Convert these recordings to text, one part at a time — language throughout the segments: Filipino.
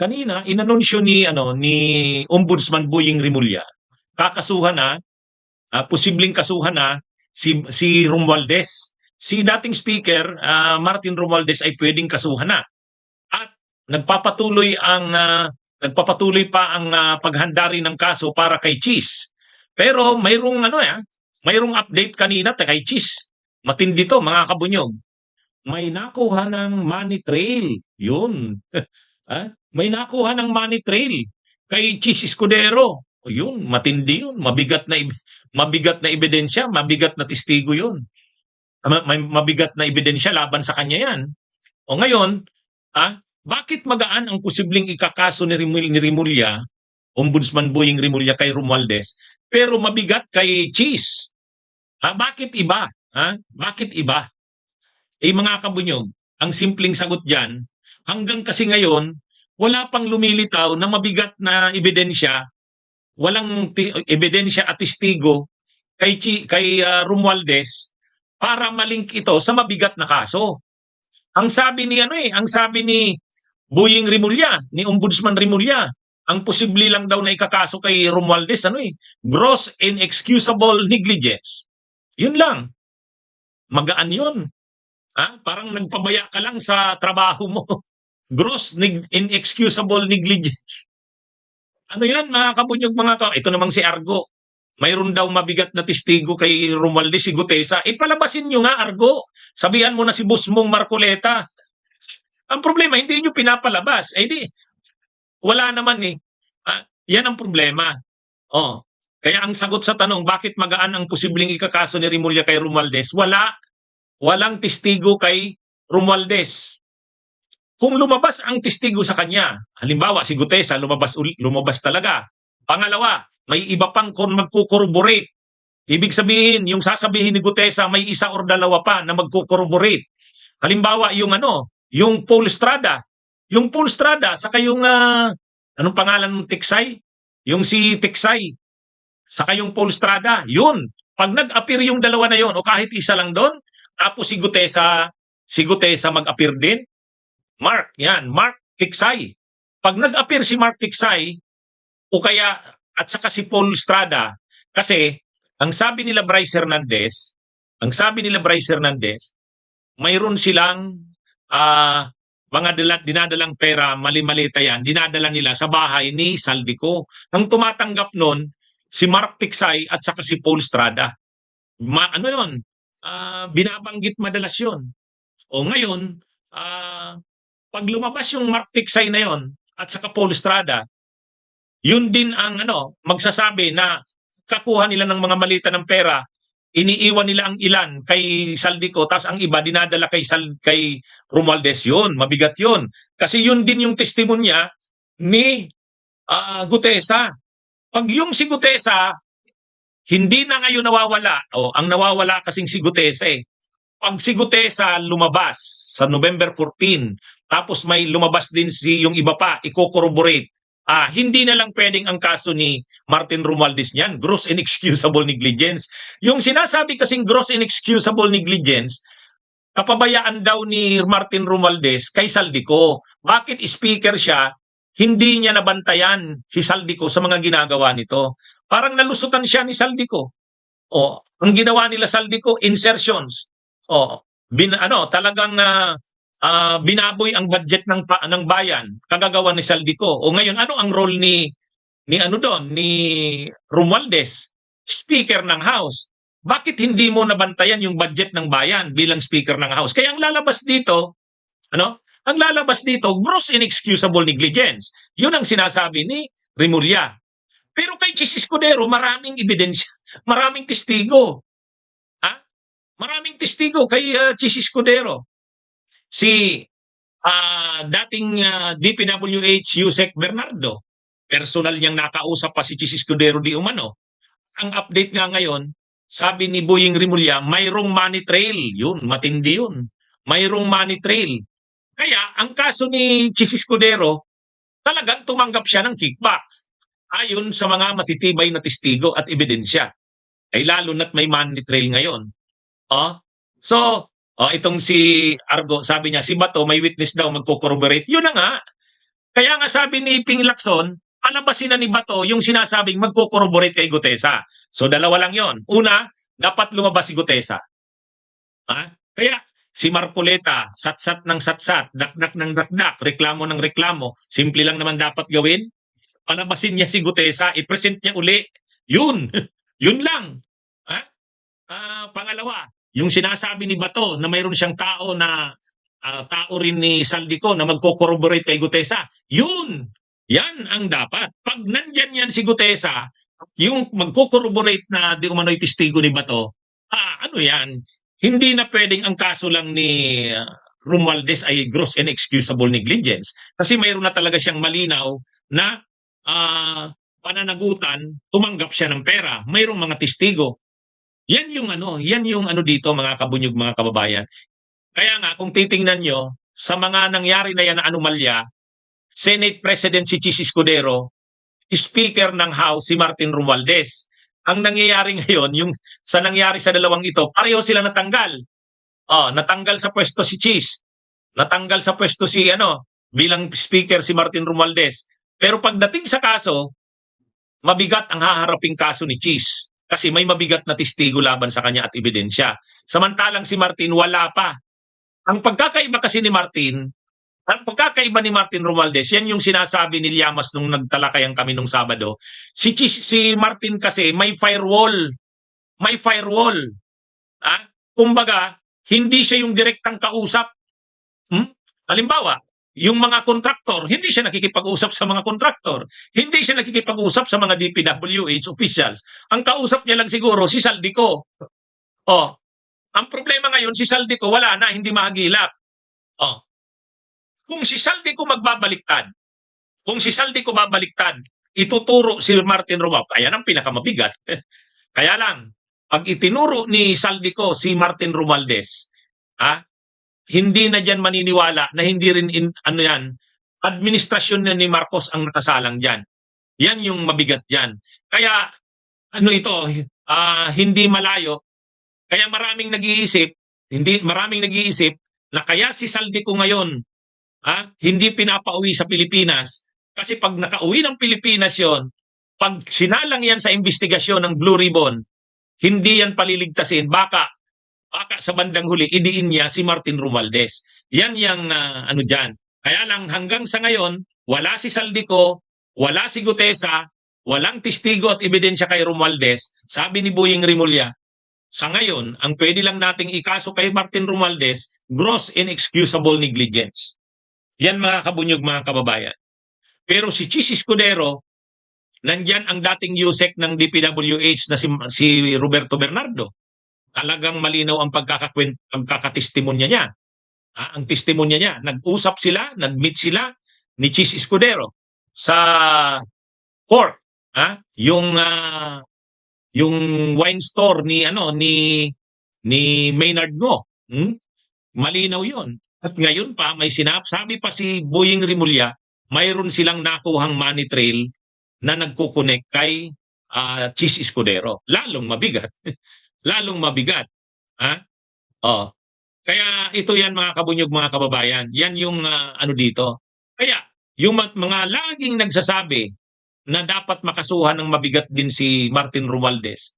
kanina inanunsyo ni ano ni Ombudsman Boying Rimulya, kakasuhan na, ah, posibleng kasuhan na si si Romualdez. Si dating speaker ah, Martin Romualdez ay pwedeng kasuhan na. At nagpapatuloy ang ah, nagpapatuloy pa ang ah, paghanda rin ng kaso para kay Cheese. Pero mayroong ano ya, mayroong update kanina ta kay Cheese. Matindi to mga kabunyog. May nakuha ng money trail. Yun. Ah, may nakuha ng money trail kay Cheese Escudero. O yun, matindi yun. Mabigat na mabigat na ebidensya, mabigat na testigo yun. Ma- May mabigat na ebidensya laban sa kanya yan. O ngayon, ah, bakit magaan ang posibleng ikakaso ni, Rimul ni Rimulya, Ombudsman Boying Rimulya kay Romualdez, pero mabigat kay Cheese? Ah, bakit iba? Ha? Bakit iba? Eh mga kabunyog, ang simpleng sagot diyan, hanggang kasi ngayon, wala pang lumilitaw na mabigat na ebidensya, walang ebidensya at testigo kay kay ah, Romualdez para malink ito sa mabigat na kaso. Ang sabi ni ano eh, ang sabi ni Boying Rimulya, ni Ombudsman Rimulya, ang posible lang daw na ikakaso kay Romualdez ano eh, gross inexcusable negligence. Yun lang. Magaan yun. Ah, parang nagpabaya ka lang sa trabaho mo. Gross neg- inexcusable negligence. Ano yan mga kabunyog mga ka? Ito namang si Argo. Mayroon daw mabigat na testigo kay Romualdez si Gutesa. Ipalabasin nyo nga Argo. Sabihan mo na si boss mong Marcoleta. Ang problema, hindi nyo pinapalabas. Eh di, wala naman eh. Ah, yan ang problema. Oh. Kaya ang sagot sa tanong, bakit magaan ang posibleng ikakaso ni Rimulya kay Romualdez? Wala. Walang testigo kay Romualdez. Kung lumabas ang testigo sa kanya, halimbawa si Gutesa lumabas lumabas talaga. Pangalawa, may iba pang kon magko-corroborate. Ibig sabihin, yung sasabihin ni Gutesa may isa or dalawa pa na magko-corroborate. Halimbawa, yung ano, yung Paul Strada. Yung Paul Strada, saka yung, ah, anong pangalan ng Tiksay? Yung si Tiksay. Saka yung Paul Strada. Yun. Pag nag-appear yung dalawa na yon o kahit isa lang doon, tapos si Gutesa, si Gutesa mag-appear din, Mark, yan, Mark Tiksay. Pag nag-appear si Mark Tiksay, o kaya, at saka si Paul Strada, kasi, ang sabi nila Bryce Hernandez, ang sabi nila Bryce Hernandez, mayroon silang ah, mga dala, dinadalang pera, mali-malita yan, dinadala nila sa bahay ni Saldico. Ang tumatanggap nun, si Mark Tiksay at saka si Paul Strada. Ma, ano yon? Ah, binabanggit madalas yon. O ngayon, ah, pag lumabas yung Mark Tiksay na yon at saka Paul Estrada, yun din ang ano, magsasabi na kakuha nila ng mga malita ng pera, iniiwan nila ang ilan kay Saldico, tapos ang iba dinadala kay Sal kay Romualdez yun, mabigat yun. Kasi yun din yung testimonya ni ah, Gutesa. Pag yung si Gutesa, hindi na ngayon nawawala, o ang nawawala kasing si Gutesa eh, pag si Gutesa lumabas sa November 14, tapos may lumabas din si yung iba pa, i-corroborate, ah, hindi na lang pwedeng ang kaso ni Martin Romualdez niyan, gross inexcusable negligence. Yung sinasabi kasing gross inexcusable negligence, kapabayaan daw ni Martin Romualdez kay Saldico. Bakit speaker siya, hindi niya nabantayan si Saldico sa mga ginagawa nito. Parang nalusutan siya ni Saldico. O, ang ginawa nila Saldico, insertions. O, bin, ano, talagang ah, ah, binaboy ang budget ng ng bayan kagagawa ni Saldico. O ngayon ano ang role ni ni ano doon ni Romualdez, speaker ng House. Bakit hindi mo nabantayan yung budget ng bayan bilang speaker ng House? Kaya ang lalabas dito, ano? Ang lalabas dito, gross inexcusable negligence. Yun ang sinasabi ni Rimulya. Pero kay Chis Escudero, maraming ebidensya, maraming testigo. Maraming testigo kay uh, Chis Escudero si ah, dating ah, DPWH Yusek Bernardo. Personal niyang nakausap pa si Chis Escudero di umano. Ang update nga ngayon, sabi ni Boying Rimulya, mayroong money trail. Yun, matindi yun. Mayroong money trail. Kaya, ang kaso ni Chis Escudero, talagang tumanggap siya ng kickback ayon sa mga matitibay na testigo at ebidensya. Ay lalo na't may money trail ngayon. Oh, so, Oh, itong si Argo, sabi niya, si Bato may witness daw magko-corroborate. Yun na nga. Kaya nga sabi ni Ping Lacson, palabasin na ni Bato yung sinasabing magko-corroborate kay Gutesa. So dalawa lang yon. Una, dapat lumabas si Gutesa. Ha? Kaya si Marcoleta, satsat ng satsat, dakdak ng dakdak, reklamo ng reklamo, simple lang naman dapat gawin. Palabasin niya si Gutesa, i-present niya uli. Yun. Yun lang. Ha? Ah, pangalawa, yung sinasabi ni Bato na mayroon siyang tao na ah, tao rin ni Saldico na magko-corroborate kay Gutesa. Yun. Yan ang dapat. Pag nandyan yan si Gutesa, yung magko-corroborate na di umano'y testigo ni Bato, ah, ano yan? Hindi na pwedeng ang kaso lang ni ah, Romualdez ay gross and excusable negligence. Kasi mayroon na talaga siyang malinaw na ah, pananagutan, tumanggap siya ng pera. Mayroong mga testigo. Yan yung ano, yan yung ano dito mga kabunyog mga kababayan. Kaya nga kung titingnan nyo sa mga nangyari na yan na anomalya, Senate President si Chis Escudero, Speaker ng House si Martin Romualdez. Ang nangyayari ngayon, yung sa nangyari sa dalawang ito, pareho sila natanggal. Oh, natanggal sa pwesto si Chis. Natanggal sa pwesto si ano, bilang speaker si Martin Romualdez. Pero pagdating sa kaso, mabigat ang haharaping kaso ni Chis kasi may mabigat na testigo laban sa kanya at ebidensya. Samantalang si Martin wala pa. Ang pagkakaiba kasi ni Martin, ang pagkakaiba ni Martin Romualdez, yan yung sinasabi ni Llamas nung nagtalakayan kami nung Sabado. Si Chis, si Martin kasi may firewall. May firewall. Ah, kumbaga, hindi siya yung direktang kausap. Hmm? Halimbawa, yung mga kontraktor, hindi siya nakikipag-usap sa mga kontraktor. Hindi siya nakikipag-usap sa mga DPWH officials. Ang kausap niya lang siguro si Saldico. Oh, ang problema ngayon si Saldico wala na, hindi mahagilap. Oh. Kung si Saldico magbabaliktad, kung si Saldico babaliktad, ituturo si Martin Romap. Ayan ang pinakamabigat. Kaya lang, pag itinuro ni Saldico si Martin Romualdez, ha, hindi na diyan maniniwala na hindi rin in, ano yan, administrasyon ni Marcos ang nakasalang diyan. Yan yung mabigat diyan. Kaya ano ito, ah, hindi malayo. Kaya maraming nag-iisip, hindi maraming nag-iisip na kaya si Saldico ngayon ah, hindi pinapauwi sa Pilipinas kasi pag nakauwi ng Pilipinas yon, pag sinalang yan sa investigasyon ng Blue Ribbon, hindi yan paliligtasin. Baka baka sa bandang huli, idiin niya si Martin Romualdez. Yan yung ah, ano dyan. Kaya lang hanggang sa ngayon, wala si Saldico, wala si Gutesa, walang testigo at ebidensya kay Romualdez. Sabi ni Boying Rimulya, sa ngayon, ang pwede lang nating ikaso kay Martin Romualdez, gross inexcusable negligence. Yan mga kabunyog mga kababayan. Pero si Chis Escudero, nandyan ang dating USEC ng DPWH na si, si Roberto Bernardo talagang malinaw ang pagkakatestimonya niya. Ah, ang testimonya niya, nag-usap sila, nag-meet sila ni Chis Escudero sa court. Ah, yung ah, yung wine store ni ano ni ni Maynard Ngo. Hmm? Malinaw 'yon. At ngayon pa may sinap, sabi pa si Boying Rimulya, mayroon silang nakuhang money trail na nagkukonek kay ah, Chis Escudero. Lalong mabigat. lalong mabigat. Ha? Oh. Kaya ito yan mga kabunyog mga kababayan. Yan yung ah, ano dito. Kaya yung mga laging nagsasabi na dapat makasuhan ng mabigat din si Martin Romualdez,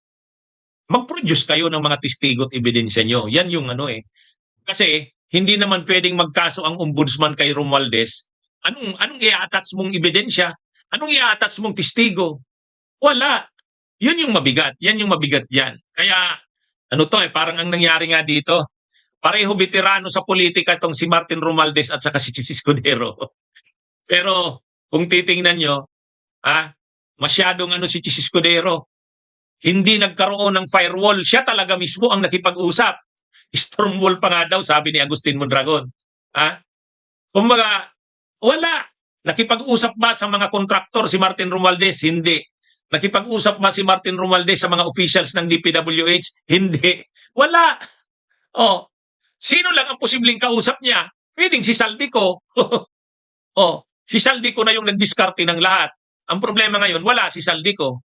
mag-produce kayo ng mga testigo at ebidensya nyo. Yan yung ano eh. Kasi hindi naman pwedeng magkaso ang ombudsman kay Romualdez. Anong, anong i-attach mong ebidensya? Anong i-attach mong testigo? Wala. Yun yung mabigat. Yan yung mabigat yan. Kaya, ano to eh, parang ang nangyari nga dito, pareho veterano sa politika itong si Martin Romualdez at saka si Escudero. Pero, kung titingnan nyo, ah, masyadong ano si Escudero, hindi nagkaroon ng firewall. Siya talaga mismo ang nakipag-usap. Stormwall pa nga daw, sabi ni Agustin Mondragon. Ha? Kumbaga, wala. Nakipag-usap ba sa mga kontraktor si Martin Romualdez? Hindi. Nakipag-usap ba si Martin Romualdez sa mga officials ng DPWH? Hindi. Wala. Oh, sino lang ang posibleng kausap niya? Pwedeng si Saldico. oh, si Saldico na yung nagdiskarte ng lahat. Ang problema ngayon, wala si Saldico.